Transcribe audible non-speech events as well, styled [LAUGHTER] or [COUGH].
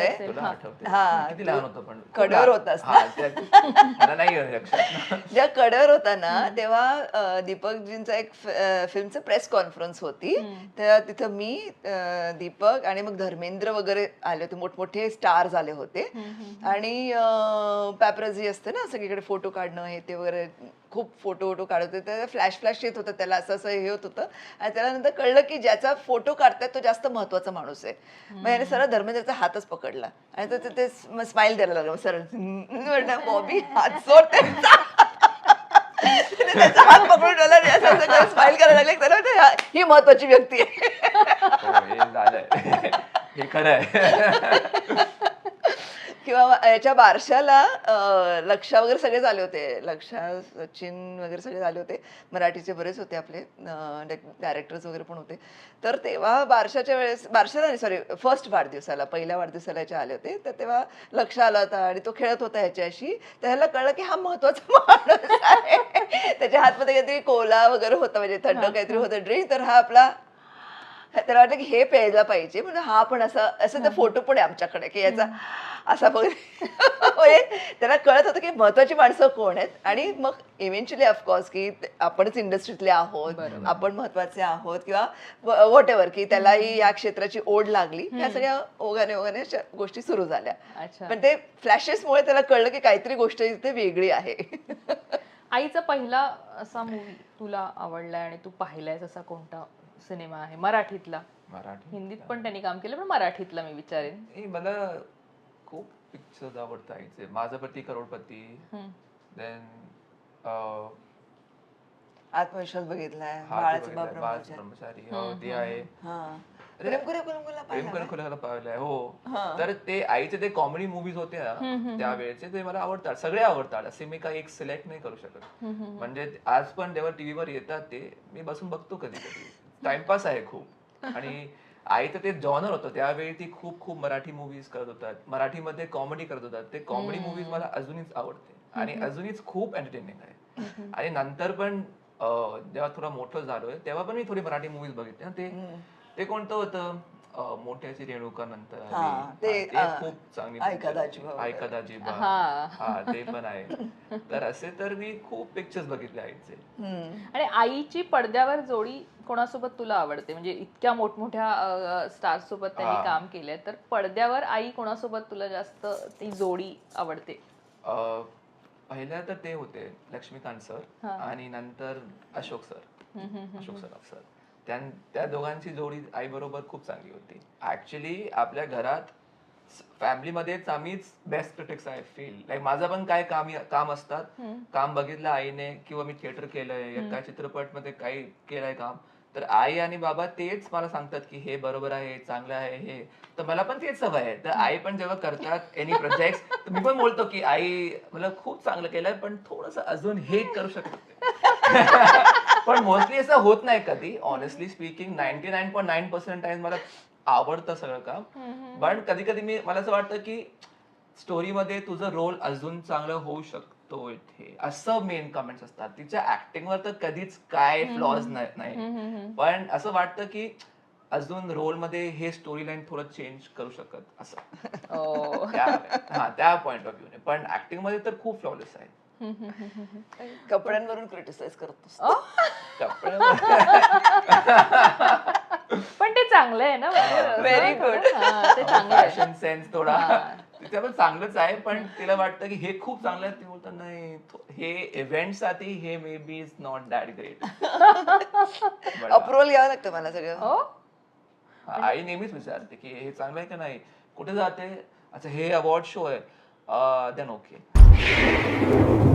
आठवतंय. तुला हा. आठवते हा, किती तू लहान होतं पण. खूप कडेवर लहान. होतास ना? हा, त्या- मला नाही आहे लक्षात. [LAUGHS] जेव्हा कडेवर होता ना तेव्हा अं, दीपकजींचा एक फिल्मचं प्रेस कॉन्फरन्स होती. तेव्हा तिथं मी अं, दीपक आणि मग धर्मेंद्र वगैरे आले होते. मोठमोठे स्टार्स आले होते. आणि पॅपरझी असते ना सगळीकडे फोटो काढणं हे ते वगैरे खूप फोटो वोटो काढत होते. तर फ्लॅश फ्लॅश येत होतं त्याला असं असं हे होत होतं. आणि त्याला नंतर कळलं की ज्याचा फोटो काढताय तो जास्त महत्त्वाचा माणूस आहे. मग याने सरळ धर्मेंद्रचा हातच पकडला. पकडला. आणि तर ते स्माईल द्यायला लागलं. सर म्हणलं बॉबी हात सोड त्यांचा. त्याचा हात पकडून ठेवला आणि असं असं स्माइल करायला लागले. त्याला वाटलं, ही महत्वाची व्यक्ती आहे. हो, हे झालंय. हे खरं आहे किंवा याच्या बारशाला लक्षा वगैरे सगळे झाले होते. लक्षा सचिन वगैरे सगळे झाले होते. मराठीचे बरेच होते आपले डायरेक्टर्स वगैरे पण होते. तर तेव्हा बारशाच्या वेळेस बारशाला नाही सॉरी फर्स्ट वाढदिवसाला पहिल्या वाढदिवसाला याचे आले होते. तर तेव्हा लक्ष आला होता आणि तो खेळत होता ह्याच्याशी त्याला कळलं की हा महत्त्वाचा [LAUGHS] माणूस आहे. त्याच्या हातमध्ये काहीतरी कोला वगैरे होता म्हणजे थंड काहीतरी होतं ड्रिंक तर हा आपला त्याला वाटलं की हे प्यायला पाहिजे. म्हणजे हा पण असा असं तर फोटो पण आहे आमच्याकडे की याचा असा बघ. [LAUGHS] म्हणजे त्याला कळत होतं की महत्वाची माणसं कोण आहेत. आणि मग इव्हेंच्युअली ऑफकोर्स की आपणच इंडस्ट्रीतले आहोत आपण महत्त्वाचे आहोत किंवा व्हॉट एव्हर की त्यालाही या क्षेत्राची ओढ लागली. या सगळ्या ओघाने ओघाने गोष्टी सुरू झाल्या. पण ते फ्लॅशेसमुळे त्याला कळलं की काहीतरी गोष्ट इथे वेगळी आहे. [LAUGHS] आईचा पहिला असा मूवी तुला आवडलाय आणि तू पाहिलायस असा कोणता सिनेमा आहे? मराठीतला. मराठी हिंदीत पण त्यांनी काम केलं पण मराठीतला मी विचारेन. हे मला खूप पिक्चर्स आवडतात आईचे. माझा पती करोडपती. हम्म. देन आत्मविश्वास बघितलाय. बाळाचं बाप ब्रह्मचारी. ब्रह्मचारी. हो ते आहे. हा. प्रेम करे कुलंकुला प्रेम पाहिला कर खुल्याला पाहिलंय हो. तर ते आईचे ते कॉमेडी मुव्हीज होते ना त्यावेळेचे ते मला आवडतात. सगळे आवडतात. असे मी काही एक सिलेक्ट नाही करू शकत. म्हणजे आज पण जेव्हा टीव्हीवर येतात ते मी बसून बघतो कधी कधी टाइमपास आहे खूप. आणि आईचं ते जॉनर होतं. त्यावेळी ती खूप खूप मराठी मुव्हीज करत होतात. मराठीमध्ये कॉमेडी करत होतात. ते कॉमेडी मुव्हीज मला अजूनच आवडते. आणि अजूनच खूप एंटरटेनिंग आहे. आणि नंतर पण जेव्हा थोडा मोठं झालोय तेव्हा पण मी थोडी मराठी मुव्हीज बघितले. ना ते ते कोणतं होतं अं, मोठ्याची रेणुका नंतर आली. हा, ते, अं, खूप चांगली ऐका picture. हा. हा ते पण आहे तर असे तर मी खूप पिक्चर्स बघितले आईचे हम्म. आणि आईची पडद्यावर जोडी कोणासोबत तुला आवडते म्हणजे इतक्या मोठमोठ्या स्टार सोबत त्यांनी. काम केलंय तर पडद्यावर आई कोणासोबत तुला जास्त ती जोडी आवडते अं, पहिल्या तर ते होते लक्ष्मीकांत सर हा. आणि नंतर अशोक सर अशोक सराफ सर त्या त्या दोघांची जोडी आई बरोबर खूप चांगली होती. ऍक्च्युली आपल्या घरात फॅमिलीमध्येच आम्हीच बेस्ट क्रिटिक्स आहे फील लाईक माझं पण काय काम काम असतात. काम बघितलं आईने किंवा मी थिएटर केलंय काय चित्रपटमध्ये काही केलंय काम. तर आई आणि बाबा तेच मला सांगतात की हे बरोबर आहे चांगलं आहे हे. तर मला पण तेच सवय आहे. तर आई पण जेव्हा करतात एनी प्रोजेक्ट [LAUGHS] तर मी पण बोलतो की आई मला खूप चांगलं केलंय पण थोडस अजून हे करू शकते. [LAUGHS] पण मोस्टली असं होत नाही कधी. Honestly speaking ninety nine point nine percent time मला आवडतं सगळं काम. पण कधी कधी मी मला असं वाटतं की स्टोरीमध्ये तुझं रोल अजून चांगलं होऊ शकतो इथे असं मेन कमेंट्स असतात. तिच्या ऍक्टिंगवर तर कधीच काय फ्लॉज नाही. पण असं वाटतं की अजून रोलमध्ये हे स्टोरी लाईन थोडं चेंज करू शकत असं. [LAUGHS] त्या- हा त्या पॉइंट ऑफ व्ह्यूने पण ऍक्टिंगमध्ये तर खूप फ्लॉलेस आहे. कपड्यांवरून क्रिटिसाइज कपडे पण ते चांगलं आहे ना म्हणजे good. थोडं- हा, ते चांगलं आहे. फॅशन सेन्स थोडा. तिथे पण चांगलंच आहे पण तिला वाटतं की हे खूप चांगलं आहे. ती बोलतात नाही हे इव्हेंटसाठी हे maybe is not that great approval घ्यावं लागतं मला सगळं. हो? आई नेहमीच विचारते की हे चांगलं आहे का नाही? कुठे जाते? अच्छा हे अवॉर्ड शो आहे. Then okay